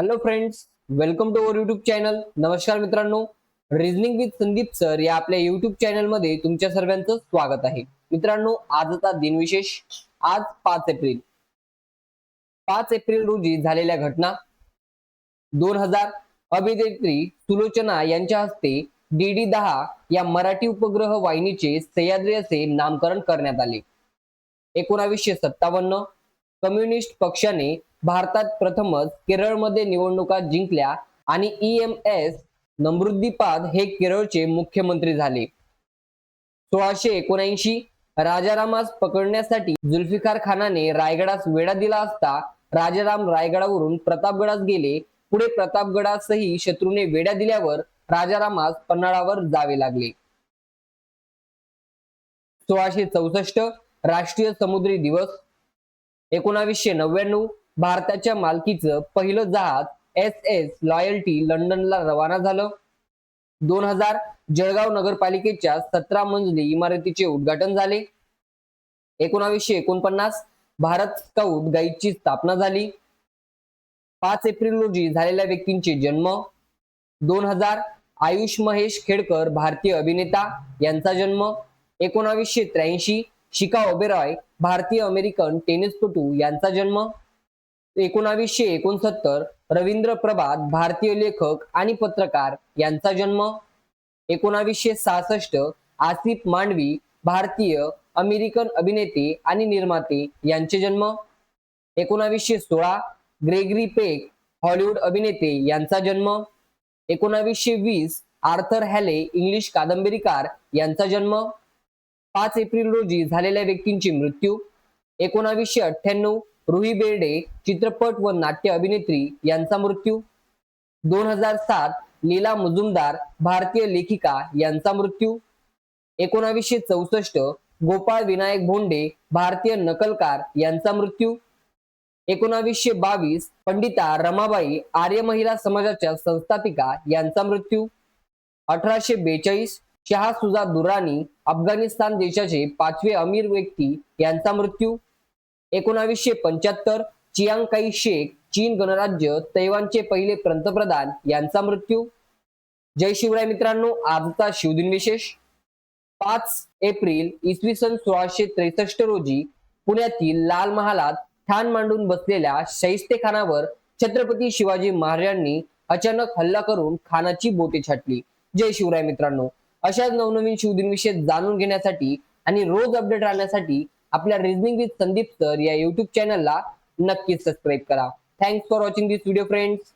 Hello friends welcome to our YouTube channel नमस्कार मित्रांनो. Reasoning with Sandeep sir या आपल्या युट्यूब चॅनलमध्ये तुमच्या सर्वांचं स्वागत आहे. मित्रांनो आजचा दिनविशेष आज पाच एप्रिल. पाच एप्रिल रोजी झालेल्या घटना. दोन हजार अभिनेत्री सुलोचना यांच्या हस्ते डी डी दहा या मराठी उपग्रह वाहिनीचे सह्याद्री असे नामकरण करण्यात आले. एकोणावीसशे सत्तावन्न कम्युनिस्ट पक्षाने भारतात प्रथमच केरळमध्ये निवडणुका जिंकल्या आणि ई एम एस नमृद्दीपाद हे केरळचे मुख्यमंत्री झाले. सोळाशे एकोणऐंशी राजारामास पकडण्यासाठी जुल्फिकार खानाने रायगडास वेढा दिला असता राजाराम रायगडावरून प्रतापगडास गेले. पुढे प्रतापगडासही शत्रूने वेढा दिल्यावर राजारामास पन्हाळावर जावे लागले. सोळाशे चौसष्ट राष्ट्रीय समुद्री दिवस एकोणावीसशे नव्याण्णव भारताच्या मालकीचं पहिलं जहाज एस एस लॉयल्टी लंडनला रवाना झालं. दोन हजार जळगाव नगरपालिकेच्या सतरा मजली इमारतीचे उद्घाटन झाले. एकोणावीसशे एकोणपन्नास भारत स्काउट गाईडची स्थापना झाली. पाच एप्रिल रोजी झालेल्या व्यक्तींचे जन्म. दोन हजार आयुष महेश खेडकर भारतीय अभिनेता यांचा जन्म. एकोणावीसशे त्र्याऐंशी शिका ओबेरॉय भारतीय अमेरिकन टेनिसपटू यांचा जन्म. एकोणावीसशे एकोणसत्तर रवींद्र प्रभात भारतीय लेखक आणि पत्रकार यांचा जन्म. एकोणावीसशे सहासष्ट आसिफ मांडवी भारतीय अमेरिकन अभिनेते आणि निर्माते यांचे जन्म. एकोणावीसशे सोळा ग्रेगरी पेक हॉलिवूड अभिनेते यांचा जन्म. एकोणावीसशे वीस आर्थर हॅले इंग्लिश कादंबरीकार यांचा जन्म. पाच एप्रिल रोजी झालेल्या व्यक्तींची मृत्यू. एकोणावीसशे अठ्ठ्याण्णव रुही बेर्डे चित्रपट व नाट्य अभिनेत्री यांचा मृत्यू. दोन हजार सात लीला मुजुमदार भारतीय लेखिका यांचा मृत्यू. एकोणावीसशे चौसष्ट गोपाळ विनायक भोंडे भारतीय नकलकार यांचा मृत्यू. एकोणावीसशे बावीस पंडिता रमाबाई आर्य महिला समाजाच्या संस्थापिका यांचा मृत्यू. अठराशे बेचाळीस शहा सुजा दुरानी अफगाणिस्तान देशाचे पाचवे अमीर व्यक्ती यांचा मृत्यू. एकोणावीसशे पंच्याहत्तर चियांग काई शेख चीन गणराज्य तैवानचे पहिले पंतप्रधान यांचा मृत्यू. जय शिवराय मित्रांनो आजचा शिवदिन विशेष. पाच एप्रिल इसवी सन सोळाशे त्रेसष्ट रोजी पुण्यातील लाल महालात ठाण मांडून बसलेल्या शैस्ते खानावर छत्रपती शिवाजी महाराजांनी अचानक हल्ला करून खानाची बोटे छाटली. जय शिवराय मित्रांनो. अशाच नवनवीन शिवदिन विषय जाणून घेण्यासाठी आणि रोज अपडेट राहण्यासाठी आपल्या रिझनिंग विथ संदीप सर या युट्यूब चॅनलला नक्कीच सबस्क्राईब करा. Thanks for watching this video friends